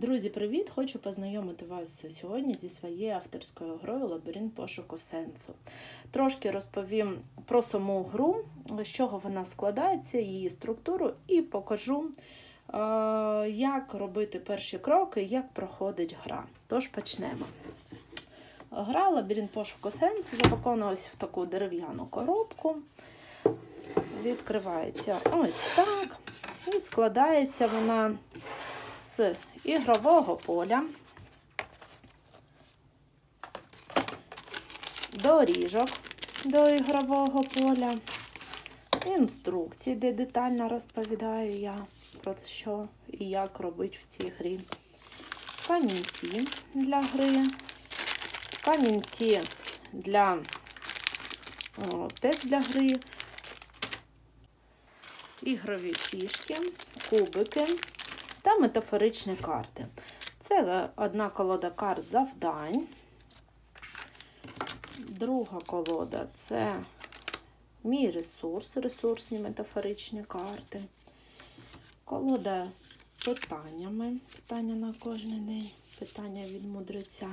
Друзі, привіт! Хочу познайомити вас сьогодні зі своєю авторською грою Лабіринт пошуку сенсу. Трошки розповім про саму гру, з чого вона складається, її структуру, і покажу, е, як робити перші кроки, як проходить гра. Тож почнемо. Гра Лабіринт пошуку сенсу запакована ось в таку дерев'яну коробку. Відкривається ось так. І складається вона з ігрового поля, доріжок до ігрового поля, інструкції, де детально розповідаю я про що і як робити в цій грі, камінці для гри, камінці для о, теж для гри, ігрові фішки, кубики та метафоричні карти. Це одна колода карт завдань. Друга колода це мій ресурс, ресурсні метафоричні карти. Колода питаннями, питання на кожен день, питання від мудреця.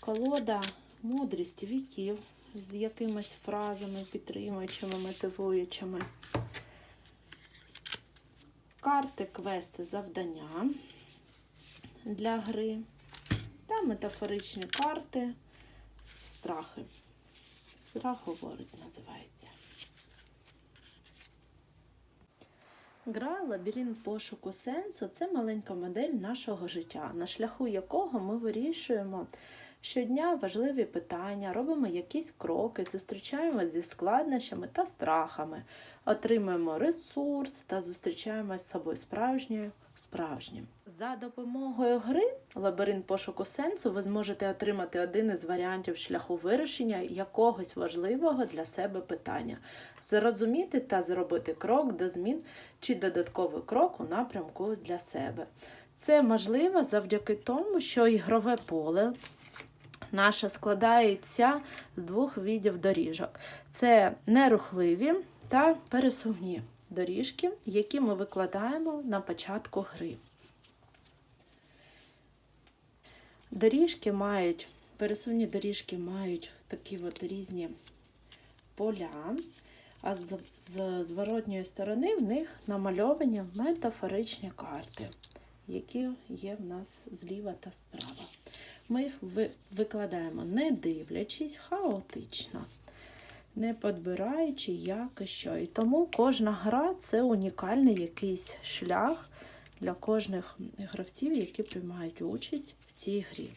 Колода мудрість віків з якимись фразами, підтримуючими, мотивуючими. Карти, квести, завдання для гри та метафоричні карти страхи. Страх говорить, називається. Гра Лабіринт пошуку сенсу це маленька модель нашого життя, на шляху якого ми вирішуємо щодня важливі питання, робимо якісь кроки, зустрічаємося зі складнощами та страхами, отримуємо ресурс та зустрічаємося з собою справжньою справжнім. За допомогою гри Лабіринт пошуку сенсу ви зможете отримати один із варіантів шляху вирішення якогось важливого для себе питання, зрозуміти та зробити крок до змін чи додатковий крок у напрямку для себе. Це можливо завдяки тому, що ігрове поле наше складається з двох видів доріжок: це нерухливі та пересувні доріжки, які ми викладаємо на початку гри. Доріжки мають, пересувні доріжки мають такі от різні поля, а з, з зворотньої сторони в них намальовані метафоричні карти, які є в нас зліва та справа. Ми їх викладаємо, не дивлячись, хаотично, не підбираючи як і що. І тому кожна гра це унікальний якийсь шлях для кожних гравців, які приймають участь в цій грі.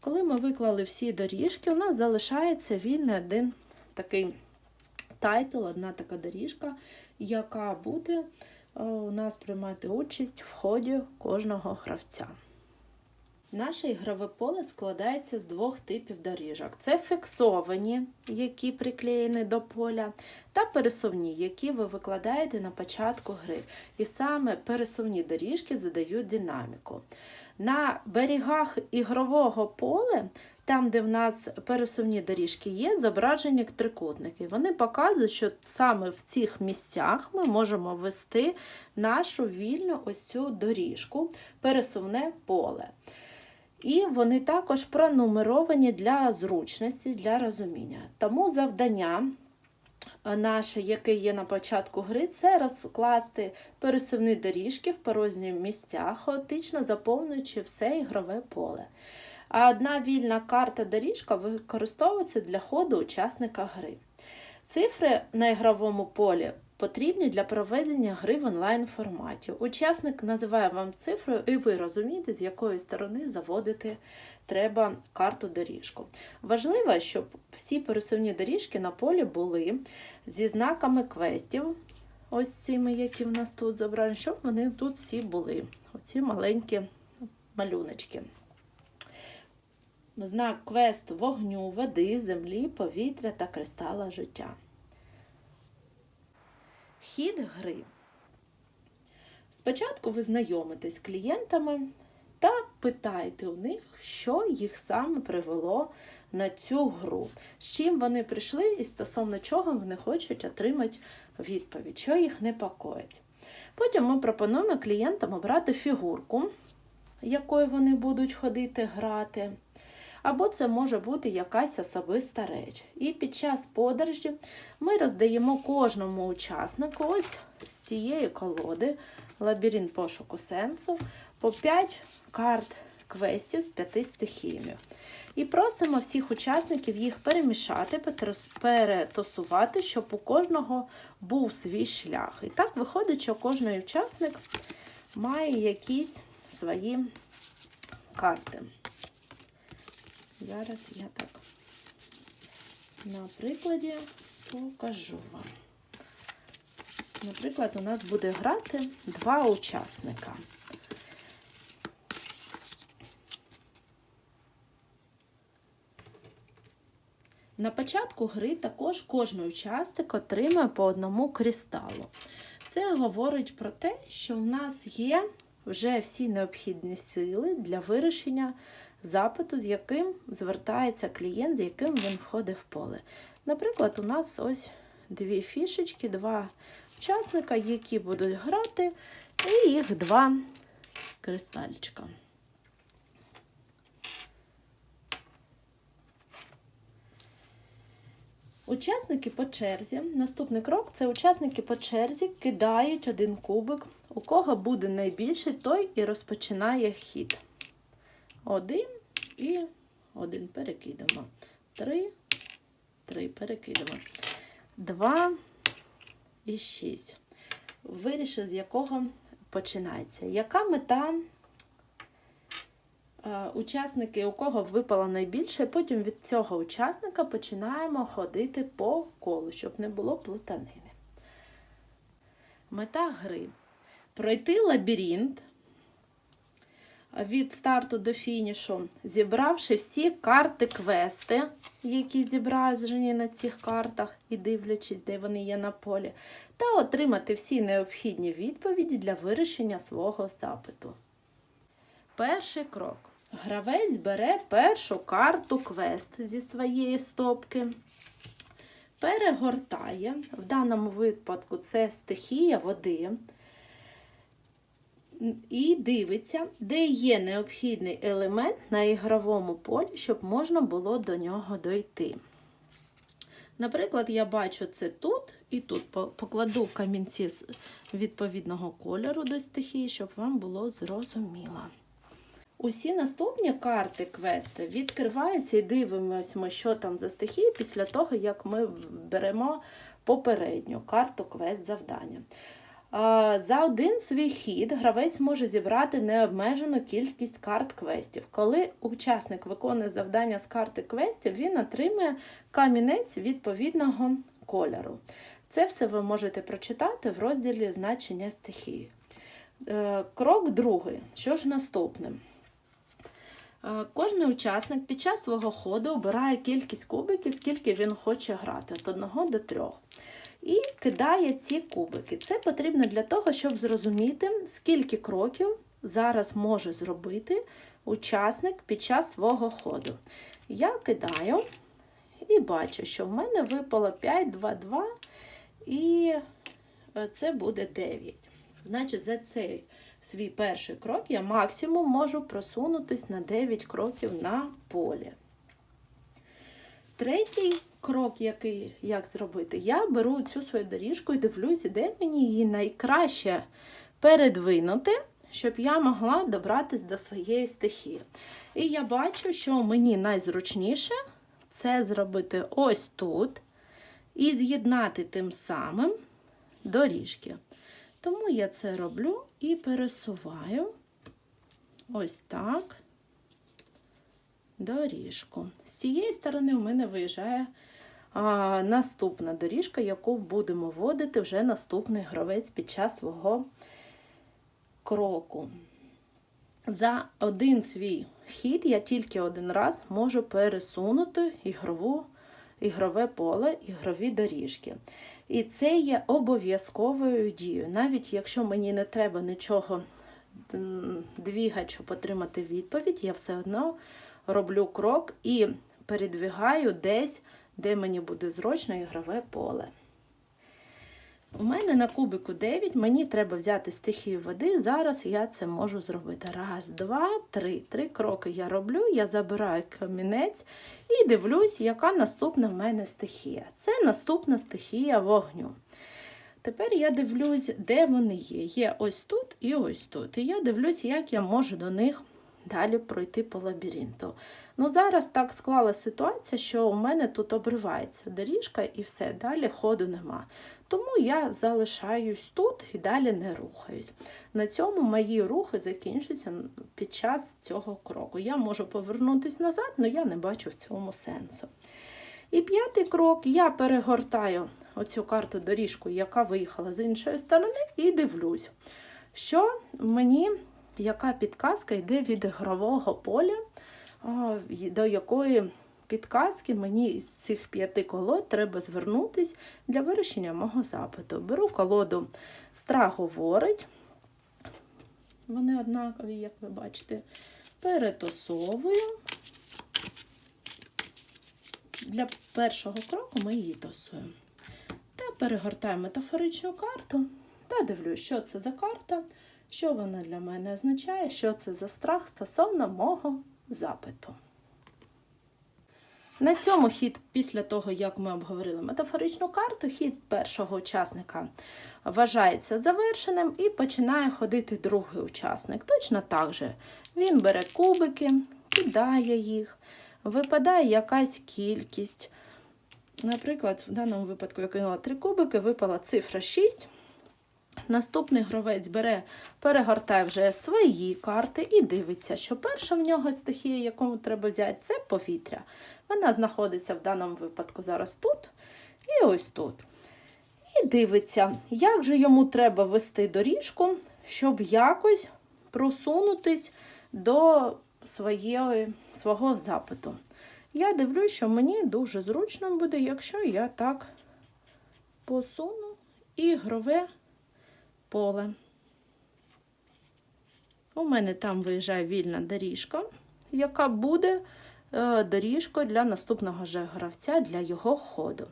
Коли ми виклали всі доріжки, у нас залишається вільний один такий тайтл, одна така доріжка, яка буде у нас приймати участь в ході кожного гравця. Наше ігрове поле складається з двох типів доріжок: це фіксовані, які приклеєні до поля, та пересувні, які ви викладаєте на початку гри. І саме пересувні доріжки задають динаміку. На берегах ігрового поля, там, де в нас пересувні доріжки є, зображені трикутники. Вони показують, що саме в цих місцях ми можемо ввести нашу вільну ось цю доріжку, пересувне поле. І вони також пронумеровані для зручності, для розуміння. Тому завдання наше, яке є на початку гри, це розкласти пересувні доріжки в порожні місця, хаотично заповнюючи все ігрове поле. А одна вільна карта доріжка використовується для ходу учасника гри. Цифри на ігровому полі потрібні для проведення гри в онлайн форматі. Учасник називає вам цифрою, і ви розумієте, з якої сторони заводити треба карту доріжку. Важливо, щоб всі пересувні доріжки на полі були зі знаками квестів, ось цими, які в нас тут зображені, щоб вони тут всі були. Оці маленькі малюночки. Знак квест вогню, води, землі, повітря та кристала життя. Хід гри. Спочатку ви знайомитесь з клієнтами та питаєте у них, що їх саме привело на цю гру, з чим вони прийшли і стосовно чого вони хочуть отримати відповідь, що їх непокоїть. Потім ми пропонуємо клієнтам обрати фігурку, якою вони будуть ходити грати. Або це може бути якась особиста реч. І під час подорожі ми роздаємо кожному учаснику ось з цієї колоди лабіринт пошуку сенсу по 5 карт квестів з 5 стихіями. І просимо всіх учасників їх перемішати, перетасувати, щоб у кожного був свій шлях. І так виходить, що кожен учасник має якісь свої карти. Зараз я так на прикладі покажу вам. Наприклад, у нас буде грати два учасника. На початку гри також кожен учасник отримує по одному кристалу. Це говорить про те, що в нас є вже всі необхідні сили для вирішення запиту, з яким звертається клієнт, з яким він входить в поле. Наприклад, у нас ось дві фішечки, два учасника, які будуть грати, і їх два кристальчика. Учасники по черзі. Наступний крок це учасники по черзі кидають один кубик. У кого буде найбільший, той і розпочинає хід. Один і один перекидаємо. Три, три перекидаємо. Два і шість. Вирішив, з якого починається. Яка мета е, учасники, у кого випало найбільше, потім від цього учасника починаємо ходити по колу, щоб не було плутанини. Мета гри пройти лабіринт від старту до фінішу, зібравши всі карти квести, які зображені на цих картах, і дивлячись, де вони є на полі, та отримати всі необхідні відповіді для вирішення свого запиту. Перший крок. Гравець бере першу карту квест зі своєї стопки, перегортає, в даному випадку це стихія води, і дивиться, де є необхідний елемент на ігровому полі, щоб можна було до нього дойти. Наприклад, я бачу це тут і тут. Покладу камінці з відповідного кольору до стихії, щоб вам було зрозуміло. Усі наступні карти квести відкриваються і дивимося, що там за стихії після того, як ми беремо попередню карту квест завдання. За один свій хід гравець може зібрати необмежену кількість карт квестів. Коли учасник виконує завдання з карти квестів, він отримує камінець відповідного кольору. Це все ви можете прочитати в розділі значення стихії. Е, крок другий. Що ж наступне? Е, Кожен учасник під час свого ходу обирає кількість кубиків, скільки він хоче грати, від 1 до 3 і кидає ці кубики. Це потрібно для того, щоб зрозуміти, скільки кроків зараз може зробити учасник під час свого ходу. Я кидаю і бачу, що в мене випало 5, 2, 2, і це буде 9. Значить, за цей свій перший крок я максимум можу просунутись на 9 кроків на полі. Третій крок, який як зробити, я беру цю свою доріжку і дивлюся, де мені її найкраще передвинути, щоб я могла добратись до своєї стихії. І я бачу, що мені найзручніше це зробити ось тут і з'єднати тим самим доріжки. Тому я це роблю і пересуваю ось так доріжку. З цієї сторони у мене виїжджає наступна доріжка, яку будемо вводити вже наступний гравець під час свого кроку. За один свій хід я тільки один раз можу пересунути ігрову, ігрове поле, ігрові доріжки. І це є обов'язковою дією. Навіть якщо мені не треба нічого двігати, щоб отримати відповідь, я все одно роблю крок і передвигаю десь, де мені буде зручно ігрове поле. У мене на кубику 9, мені треба взяти стихію води. Зараз я це можу зробити. Раз, два, три. Три кроки я роблю, я забираю камінець і дивлюсь, яка наступна в мене стихія. Це наступна стихія вогню. Тепер я дивлюсь, де вони є. Є ось тут і ось тут. І я дивлюсь, як я можу до них далі пройти по лабіринту. Ну, зараз так склалася ситуація, що у мене тут обривається доріжка і все, далі ходу нема. Тому я залишаюсь тут і далі не рухаюсь. На цьому мої рухи закінчуються під час цього кроку. Я можу повернутися назад, але я не бачу в цьому сенсу. І п'ятий крок я перегортаю оцю карту доріжку, яка виїхала з іншої сторони, і дивлюсь, що мені яка підказка йде від ігрового поля, до якої підказки мені з цих п'яти колод треба звернутись для вирішення мого запиту. Беру колоду Страх говорить. Вони однакові, як ви бачите, перетасовую. Для першого кроку ми її тасуємо. Та перегортаю метафоричну карту та дивлюсь, що це за карта, що вона для мене означає, що це за страх стосовно мого запиту. На цьому хід, після того, як ми обговорили метафоричну карту, хід першого учасника вважається завершеним і починає ходити другий учасник. Точно так же він бере кубики, кидає їх, випадає якась кількість. Наприклад, в даному випадку я кинула три кубики, випала цифра 6. Наступний гравець бере, перегортає вже свої карти і дивиться, що перша в нього стихія, яку треба взяти, це повітря. Вона знаходиться в даному випадку зараз тут і ось тут. І дивиться, як же йому треба вести доріжку, щоб якось просунутись до своєї, свого запиту. Я дивлюсь, що мені дуже зручно буде, якщо я так посуну ігрове поле. У мене там виїжджає вільна доріжка, яка буде е, доріжкою для наступного же гравця для його ходу.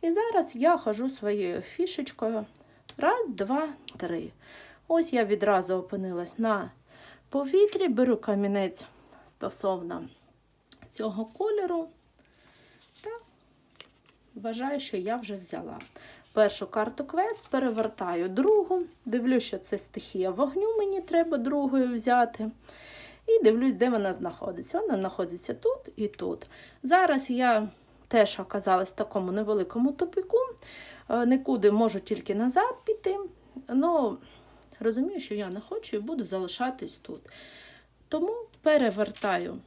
І зараз я хожу своєю фішечкою. Раз, два, три. Ось я відразу опинилась на повітрі, беру камінець стосовно цього кольору та вважаю, що я вже взяла. Першу карту квест, перевертаю другу, дивлюсь, що це стихія вогню, мені треба другою взяти. І дивлюсь, де вона знаходиться. Вона знаходиться тут і тут. Зараз я теж оказалась в такому невеликому тупику, Е, нікуди можу тільки назад піти. Ну, розумію, що я не хочу і буду залишатись тут. Тому перевертаю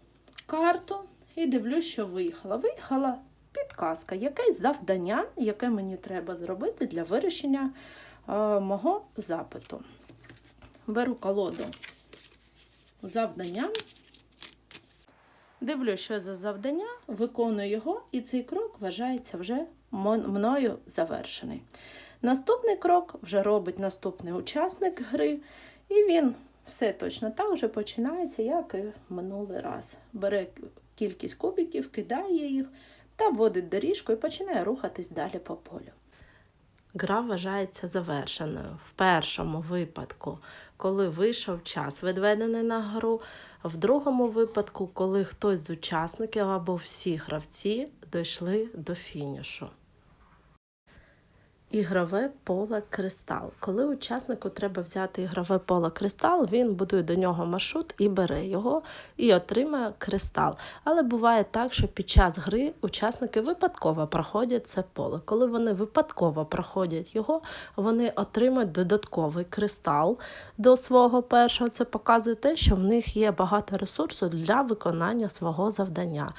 карту і дивлюсь, що виїхала. Виїхала підказка, якесь завдання, яке мені треба зробити для вирішення е, мого запиту. Беру колоду завдання. Дивлюсь, що за завдання, виконую його, і цей крок вважається вже мною завершений. Наступний крок вже робить наступний учасник гри, і він все точно так же починається, як і минулий раз. Бере кількість кубиків, кидає їх та вводить доріжку і починає рухатись далі по полю. Гра вважається завершеною. В першому випадку, коли вийшов час, відведений на гру, в другому випадку, коли хтось з учасників або всі гравці дійшли до фінішу. Ігрове поле кристал. Коли учаснику треба взяти ігрове поле кристал, він будує до нього маршрут і бере його і отримає кристал. Але буває так, що під час гри учасники випадково проходять це поле. Коли вони випадково проходять його, вони отримують додатковий кристал до свого першого. Це показує те, що в них є багато ресурсу для виконання свого завдання.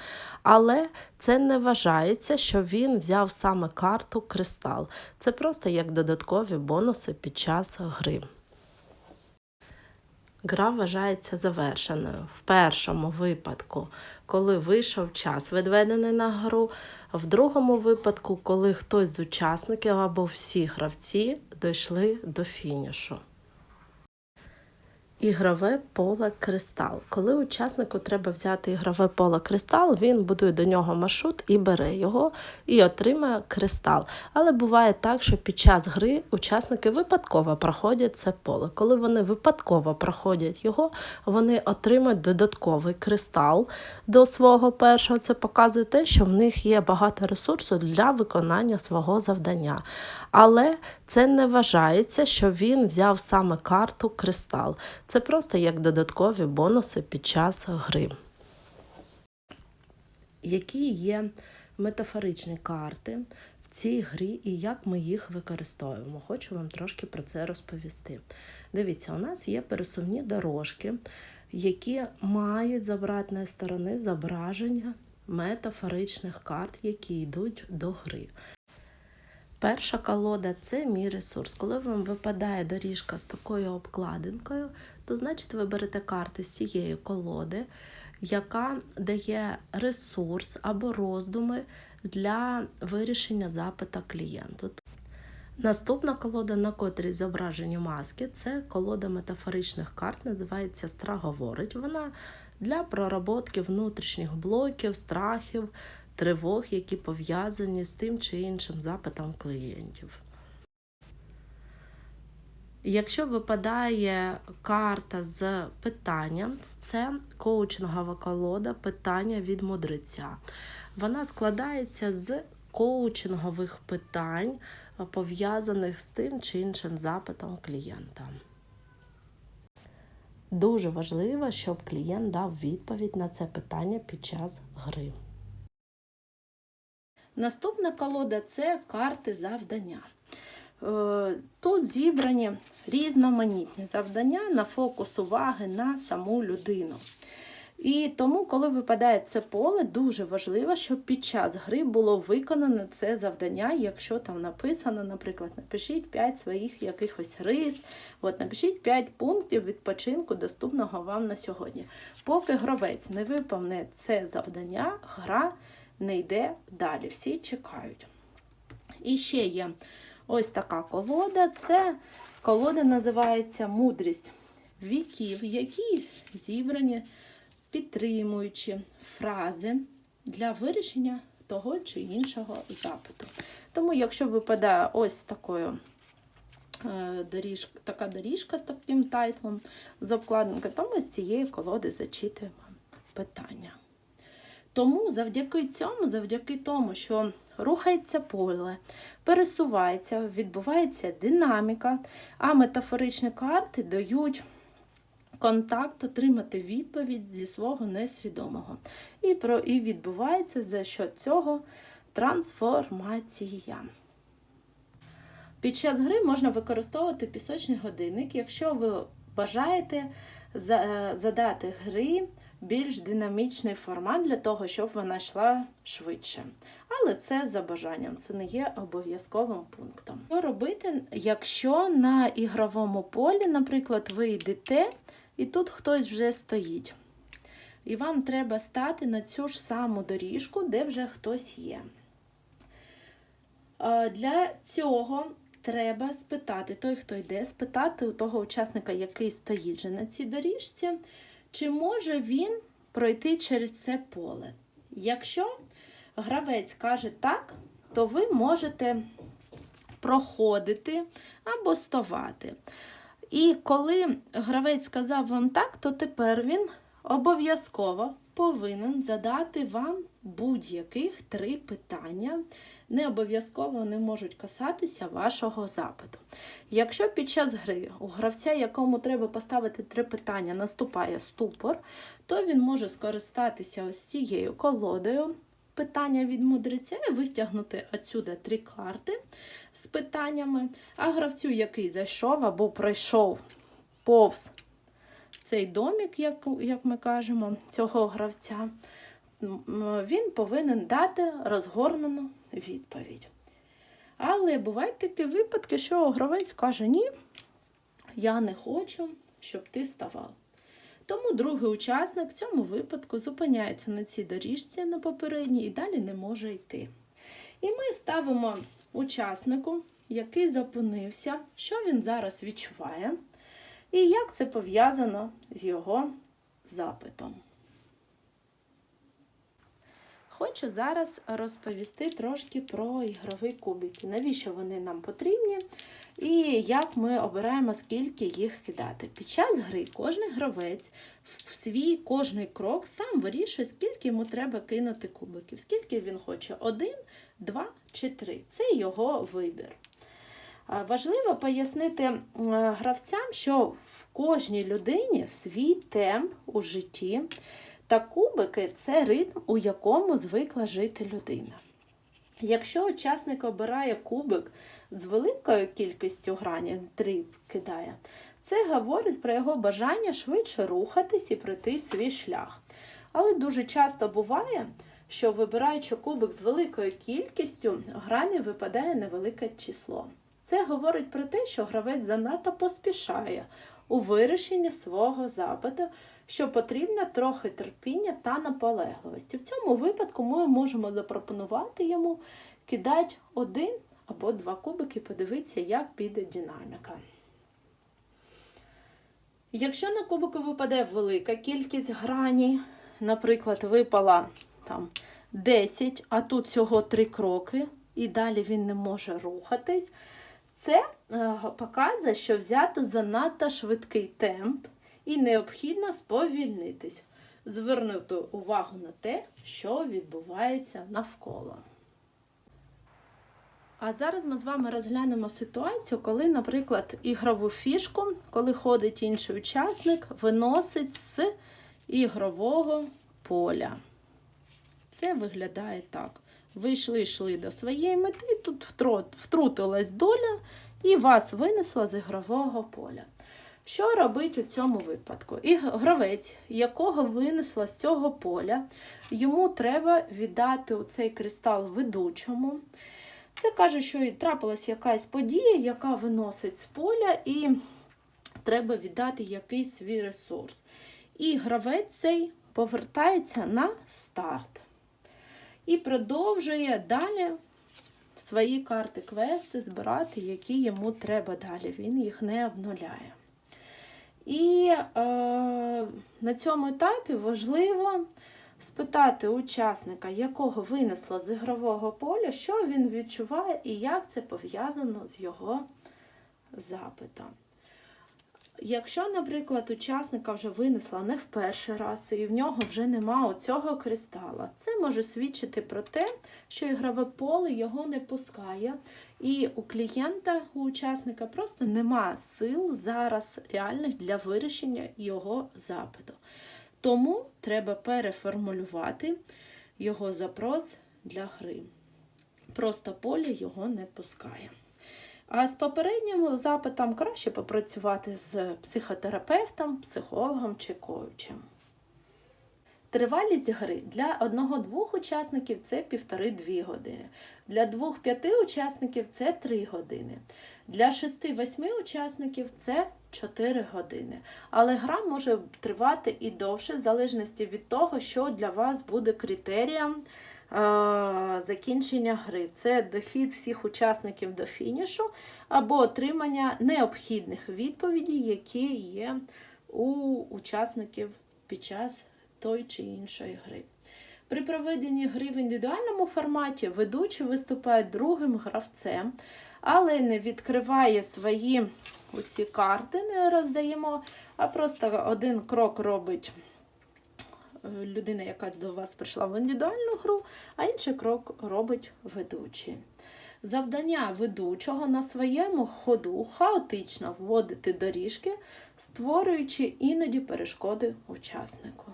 Але це не вважається, що він взяв саме карту кристал. Це просто як додаткові бонуси під час гри. Гра вважається завершеною. В першому випадку, коли вийшов час, відведений на гру, в другому випадку, коли хтось з учасників або всі гравці дійшли до фінішу. Ігрове поле кристал. Коли учаснику треба взяти ігрове поле кристал, він будує до нього маршрут і бере його і отримає кристал. Але буває так, що під час гри учасники випадково проходять це поле. Коли вони випадково проходять його, вони отримують додатковий кристал до свого першого. Це показує те, що в них є багато ресурсу для виконання свого завдання. Але це не вважається, що він взяв саме карту кристал. Це просто як додаткові бонуси під час гри. Які є метафоричні карти в цій грі і як ми їх використовуємо? Хочу вам трошки про це розповісти. Дивіться, у нас є пересувні дорожки, які мають з обратної сторони зображення метафоричних карт, які йдуть до гри. Перша колода це мій ресурс. Коли вам випадає доріжка з такою обкладинкою, то значить ви берете карти з цієї колоди, яка дає ресурс або роздуми для вирішення запита клієнту. Наступна колода, на котрій зображені маски, це колода метафоричних карт, називається Стра говорить. Вона для проработки внутрішніх блоків, страхів, тривог, які пов'язані з тим чи іншим запитом клієнтів. Якщо випадає карта з питанням, це коучингова колода питання від мудреця. Вона складається з коучингових питань, пов'язаних з тим чи іншим запитом клієнта. Дуже важливо, щоб клієнт дав відповідь на це питання під час гри. Наступна колода це карти завдання. Е, Тут зібрані різноманітні завдання на фокус уваги на саму людину. І тому, коли випадає це поле, дуже важливо, щоб під час гри було виконане це завдання, якщо там написано, наприклад, напишіть 5 своїх якихось рис, от напишіть 5 пунктів відпочинку, доступного вам на сьогодні. Поки гравець не виповне це завдання, гра не йде далі. Всі чекають. І ще є ось така колода. Це колода називається Мудрість віків, які зібрані підтримуючи фрази для вирішення того чи іншого запиту. Тому, якщо випадає ось такою е, доріжка, така доріжка з таким тайтлом з обкладинкою, то ми з цієї колоди зачитуємо питання. Тому завдяки цьому, завдяки тому, що рухається поле, пересувається, відбувається динаміка, а метафоричні карти дають контакт, отримати відповідь зі свого несвідомого. І, про, і відбувається за що цього трансформація. Під час гри можна використовувати пісочний годинник, якщо ви бажаєте задати гри більш динамічний формат для того, щоб вона йшла швидше. Але це за бажанням, це не є обов'язковим пунктом. Що робити, якщо на ігровому полі, наприклад, ви йдете, і тут хтось вже стоїть. І вам треба стати на цю ж саму доріжку, де вже хтось є. Для цього треба спитати, той, хто йде, спитати у того учасника, який стоїть вже на цій доріжці, чи може він пройти через це поле. Якщо гравець каже так, то ви можете проходити або ставати. І коли гравець сказав вам так, то тепер він обов'язково повинен задати вам будь-яких три питання. Не обов'язково вони можуть касатися вашого запиту. Якщо під час гри у гравця, якому треба поставити три питання, наступає ступор, то він може скористатися ось цією колодою питання від мудреця і витягнути отсюди три карти з питаннями. А гравцю, який зайшов або пройшов повз цей домік, як, як ми кажемо, цього гравця, він повинен дати розгорнену відповідь. Але бувають такі випадки, що гравець каже: Ні, я не хочу, щоб ти ставав. Тому другий учасник в цьому випадку зупиняється на цій доріжці на попередній і далі не може йти. І ми ставимо учаснику, який зупинився, що він зараз відчуває. і як це пов'язано з його запитом. Хочу зараз розповісти трошки про ігрові кубики, навіщо вони нам потрібні, і як ми обираємо, скільки їх кидати. Під час гри кожен гравець в свій кожний крок сам вирішує, скільки йому треба кинути кубиків, скільки він хоче один, два чи три. Це його вибір. Важливо пояснити гравцям, що в кожній людині свій темп у житті. Та кубики це ритм, у якому звикла жити людина. Якщо учасник обирає кубик з великою кількістю грані, три кидає, це говорить про його бажання швидше рухатись і пройти свій шлях. Але дуже часто буває, що вибираючи кубик з великою кількістю, грані випадає невелике число. Це говорить про те, що гравець занадто поспішає у вирішенні свого запиту, що потрібно трохи терпіння та наполегливості. В цьому випадку ми можемо запропонувати йому кидати один або два кубики, подивитися, як піде динаміка. Якщо на кубику випаде велика кількість грані, наприклад, випала там 10, а тут всього 3 кроки, і далі він не може рухатись, це е, показує, що взяти занадто швидкий темп і необхідно сповільнитись, звернути увагу на те, що відбувається навколо. А зараз ми з вами розглянемо ситуацію, коли, наприклад, ігрову фішку, коли ходить інший учасник, виносить з ігрового поля. Це виглядає так. Ви йшли йшли до своєї мети, тут втрутилась доля і вас винесла з ігрового поля. Що робить у цьому випадку? І гравець, якого винесла з цього поля, йому треба віддати у цей кристал ведучому. Це каже, що і трапилась якась подія, яка виносить з поля, і треба віддати якийсь свій ресурс. І гравець цей повертається на старт. І продовжує далі свої карти квести збирати, які йому треба далі. Він їх не обнуляє. І е, на цьому етапі важливо спитати учасника, якого винесло з ігрового поля, що він відчуває і як це пов'язано з його запитом. Якщо, наприклад, учасника вже винесла не в перший раз, і в нього вже нема оцього кристала, це може свідчити про те, що ігрове поле його не пускає, і у клієнта, у учасника просто нема сил зараз реальних для вирішення його запиту. Тому треба переформулювати його запрос для гри. Просто поле його не пускає. А з попереднім запитом краще попрацювати з психотерапевтом, психологом чи коучем. Тривалість гри для одного-двох учасників це 1,5-2 години. Для двох-п'яти учасників це 3 години. Для 6-8 учасників це 4 години. Але гра може тривати і довше, в залежності від того, що для вас буде критерієм закінчення гри. Це дохід всіх учасників до фінішу або отримання необхідних відповідей, які є у учасників під час той чи іншої гри. При проведенні гри в індивідуальному форматі ведучий виступає другим гравцем, але не відкриває свої оці карти, не роздаємо, а просто один крок робить Е, людина, яка до вас прийшла в індивідуальну гру, а інший крок робить ведучий. Завдання ведучого на своєму ходу хаотично вводити доріжки, створюючи іноді перешкоди учаснику.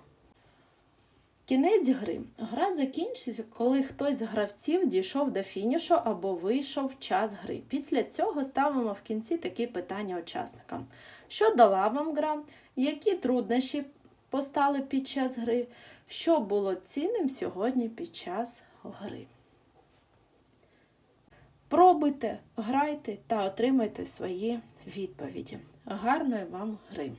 Кінець гри. Гра закінчиться, коли хтось з гравців дійшов до фінішу або вийшов час гри. Після цього ставимо в кінці такі питання учасникам: що дала вам гра, які труднощі постали під час гри, що було цінним сьогодні під час гри. Пробуйте, грайте та отримайте свої відповіді. Гарної вам гри!